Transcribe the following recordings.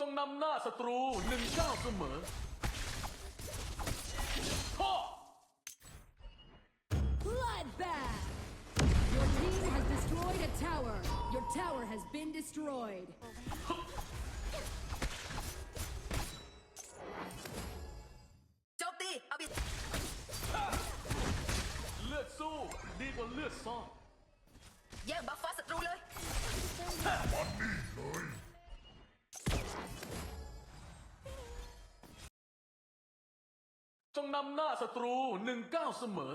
จงนำหน้าศัตรูหนึ่งเก้าเสมอพ่อ Bloodbath! Your team has destroyed a tower. Your tower has been destroyed. โจมตีเอาบิดเลือดสู้ดีกว่าเลือดซ่อน แย่งบัฟฟ้าศัตรูเลยจงน นำหน้าศัตรูหนึ่งเก้าเสมอ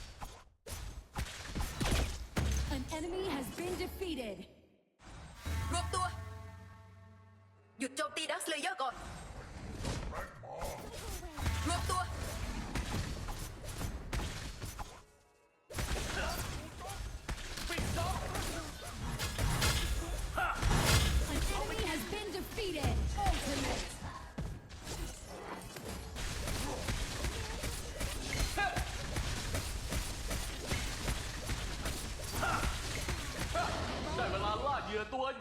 enemy has been defeated. รวมตัว หยุดโจมตีดักสเลเยอร์ก่อน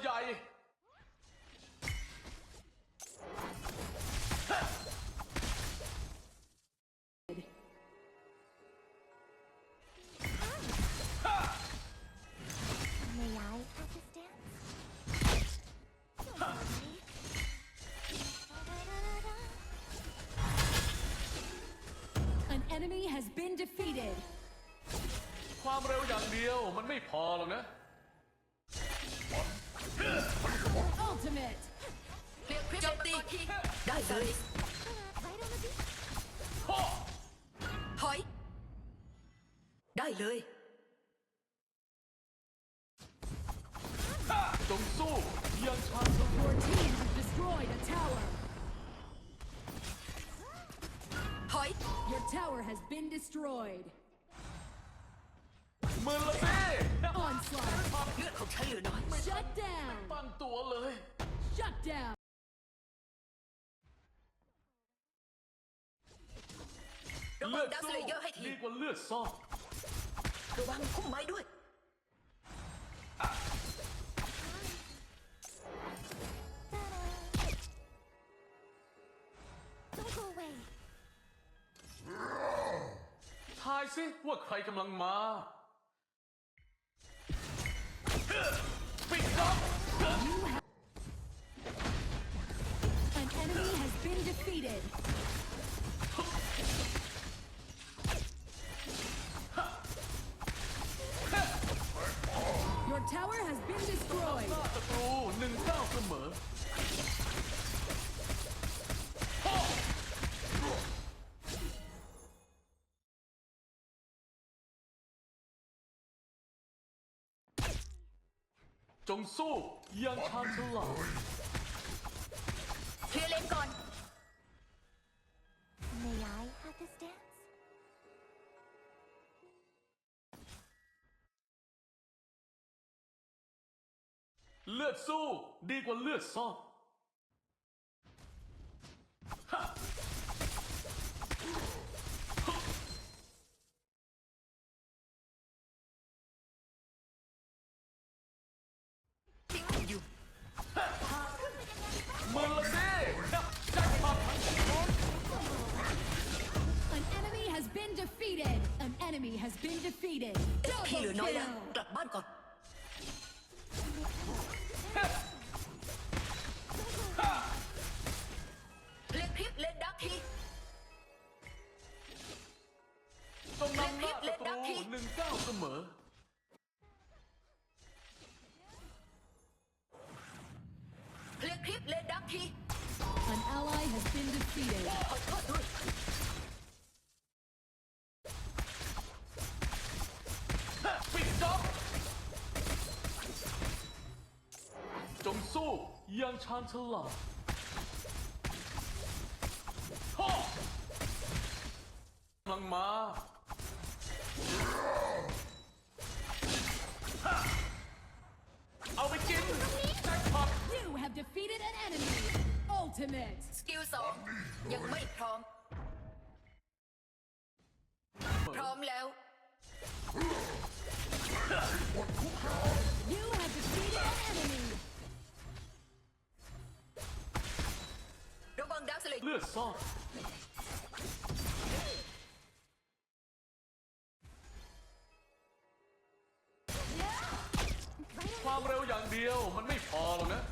ใหญ่ความเร็วอย่างเดียวมันไม่พอหรอกนะ โจมตีได้เลย Right on the beat. พ่อ ถอย ได้เลย จงสู้อยังชาญฉลาด Your team has destroyed a tower. ถอย Your tower has been destroyed. มือละสิ Onslaught. เลือดของฉันเหลือน้อย Shut down. ตั้งตัวเลย Shut down. ระวัเลืงอดดักสสู้เลเยอร์ให้ทีดีกว่าเลือดซ่อนระวังพุ่มไม้ด้วย Don't go away. ทายสิว่าใครกำลังมา ปิดจ็อบ จงสู้อยังชาญฉลาดเคลียร์เลนก่อน May I have this dance? เลือดสู้ดีกว่าเลือดซ่อน been defeated. An enemy has been defeated. พี่เหลือ Double น้อยแล้ว kill. กลับบ้านก่อน เล่นพริบเล่นดักที ต้องนำหน้าศัตรูหนึ่งเก้าเสมอ เล่นพริบเล่นดักที An ally has been defeated. ขอโทษด้วย อยังชาญฉลาดฮ่อกำลังมาฮ่าเอาไปกินแจ็คพอต You have defeated an enemy. Ultimate. สกิลสองยังไม่พร้อม พร้อมแล้ว ดซ่อนความเร็วอย่างเดียวมันไม่พอหรอกนะ